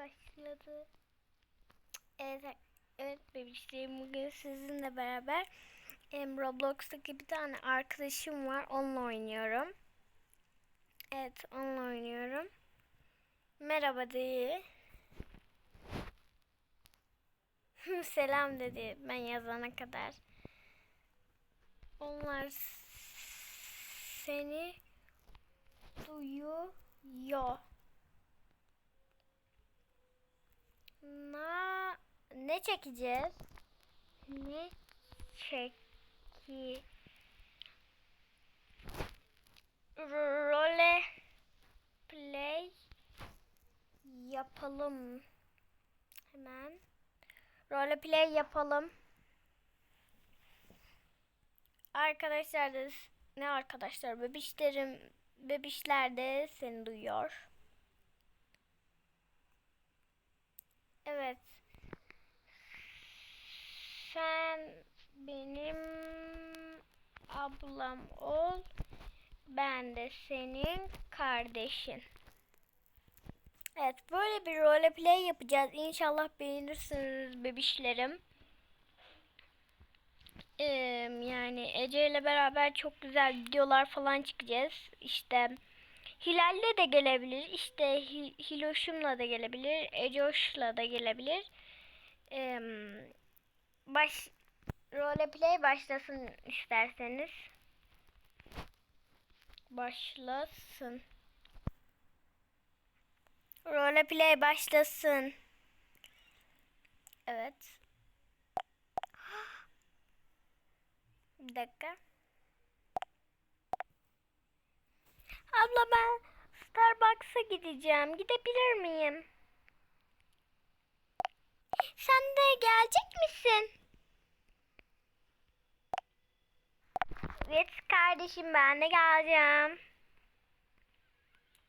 başladı. Evet, evet bebişlerim bugün sizinle beraber em, Roblox'taki bir tane arkadaşım var. Onunla oynuyorum. Evet, onunla oynuyorum. Merhaba dedi. Selam dedi ben yazana kadar. Onlar seni duyuyor. Na ne çekeceğiz? Ne çeki role play yapalım. Hemen role play yapalım. Arkadaşlar da ne arkadaşlar bebişlerim bebişler de seni duyuyor. Evet. Sen benim ablam ol. Ben de senin kardeşin. Evet böyle bir role play yapacağız. İnşallah beğenirsiniz bebişlerim. Ee, yani Ece ile beraber çok güzel videolar falan çıkacağız. İşte Hilal'le de gelebilir. İşte Hi- Hiloş'umla da gelebilir. Ecoş'la da gelebilir. Ee, baş roleplay başlasın isterseniz. Başlasın. Roleplay başlasın. Evet. Bir dakika. Abla ben Starbucks'a gideceğim. Gidebilir miyim? Sen de gelecek misin? Evet kardeşim ben de geleceğim.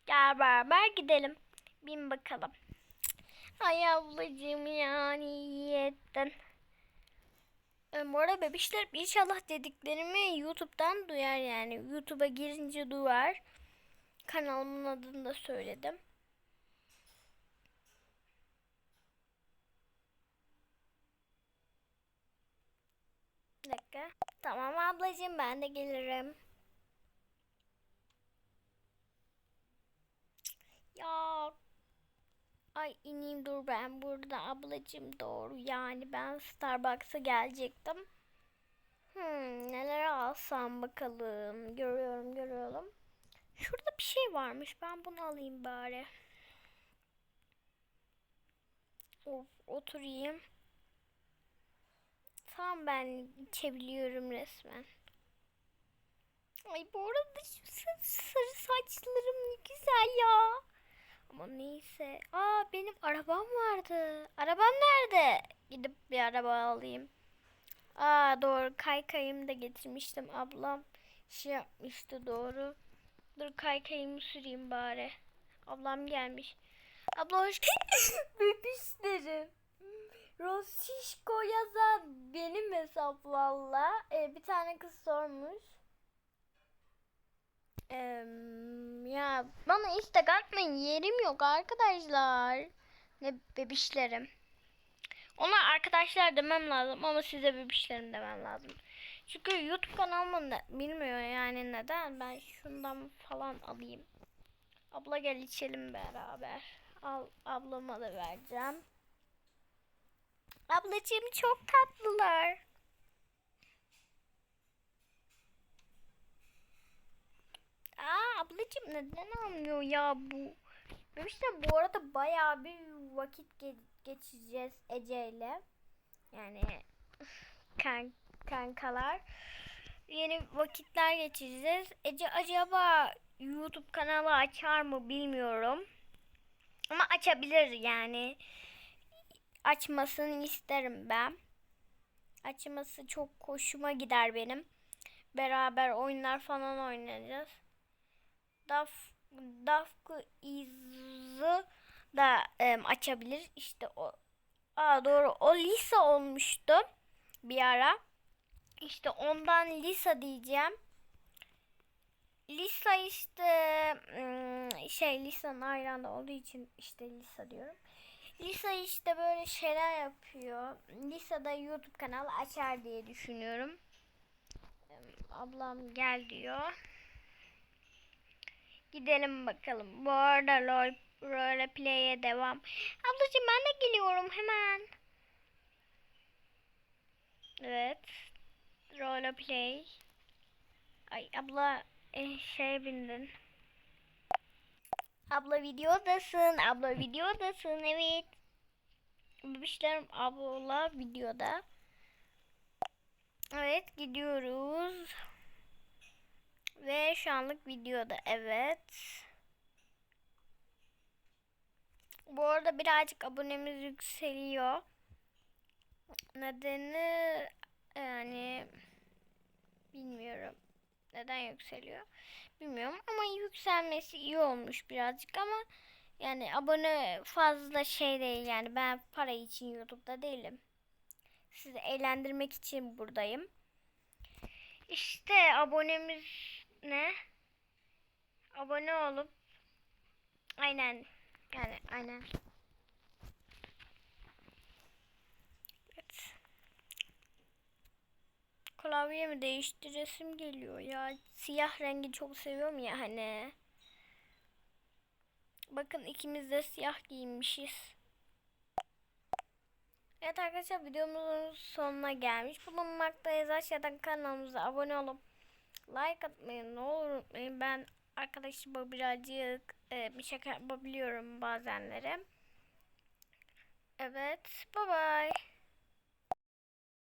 Gel beraber gidelim. Bin bakalım. Ay ablacığım yani iyi ettin. E, bu arada bebişler inşallah dediklerimi YouTube'dan duyar yani. YouTube'a girince duyar. Kanalımın adını da söyledim. Bir dakika. Tamam ablacığım ben de gelirim. Ya Ay ineyim dur ben burada ablacığım doğru yani ben Starbucks'a gelecektim. Hmm, neler alsam bakalım. Görüyorum görüyorum. Şurada bir şey varmış. Ben bunu alayım bari. Of oturayım. Tam ben içebiliyorum resmen. Ay bu arada şu sarı, sarı saçlarım ne güzel ya. Ama neyse. Aa benim arabam vardı. Arabam nerede? Gidip bir araba alayım. Aa doğru kaykayımı da getirmiştim. Ablam şey yapmıştı doğru. Dur kaykayımı süreyim bari. Ablam gelmiş. Abla hoş Bebişlerim. Rosişko yazan benim hesaplarla ee, bir tane kız sormuş. Em, ya bana istek atmayın yerim yok arkadaşlar. Ne bebişlerim. Ona arkadaşlar demem lazım ama size bebişlerim demem lazım. Çünkü YouTube kanalımı da bilmiyor yani neden. Ben şundan falan alayım. Abla gel içelim beraber. Al ablama da vereceğim. Ablacığım çok tatlılar. Aa ablacığım neden almıyor ya bu? Bebişler bu arada bayağı bir vakit ge- geçeceğiz Ece ile. Yani kan kankalar. Yeni vakitler geçireceğiz. Ece acaba YouTube kanalı açar mı bilmiyorum. Ama açabilir yani. Açmasını isterim ben. Açması çok hoşuma gider benim. Beraber oyunlar falan oynayacağız. Daf Dafku izı da em, açabilir. İşte o Aa doğru. O Lisa olmuştu bir ara. İşte ondan Lisa diyeceğim. Lisa işte hmm, şey Lisa'nın ayranda olduğu için işte Lisa diyorum. Lisa işte böyle şeyler yapıyor. Lisa da YouTube kanalı açar diye düşünüyorum. Ablam gel diyor. Gidelim bakalım. Bu arada rol, role play'e devam. Ablacığım ben de geliyorum hemen. Evet. Role play. Ay abla eh, şey bindin. Abla videodasın. Abla videodasın. Evet. Bebişlerim abla videoda. Evet gidiyoruz. Ve şu anlık videoda evet. Bu arada birazcık abonemiz yükseliyor. Nedeni yani bilmiyorum. Neden yükseliyor? Bilmiyorum ama yükselmesi iyi olmuş birazcık ama yani abone fazla şey değil yani ben para için YouTube'da değilim. Sizi eğlendirmek için buradayım. İşte abonemiz ne? Abone olup aynen yani aynen. Evet. Klavyemi değiştiresim geliyor ya. Siyah rengi çok seviyorum ya hani. Bakın ikimiz de siyah giyinmişiz. Evet arkadaşlar videomuzun sonuna gelmiş bulunmaktayız. Aşağıdan kanalımıza abone olup like atmayı ne olur unutmayın. Ben arkadaşıma birazcık e, bir şaka yapabiliyorum bazenleri. Evet bye bye.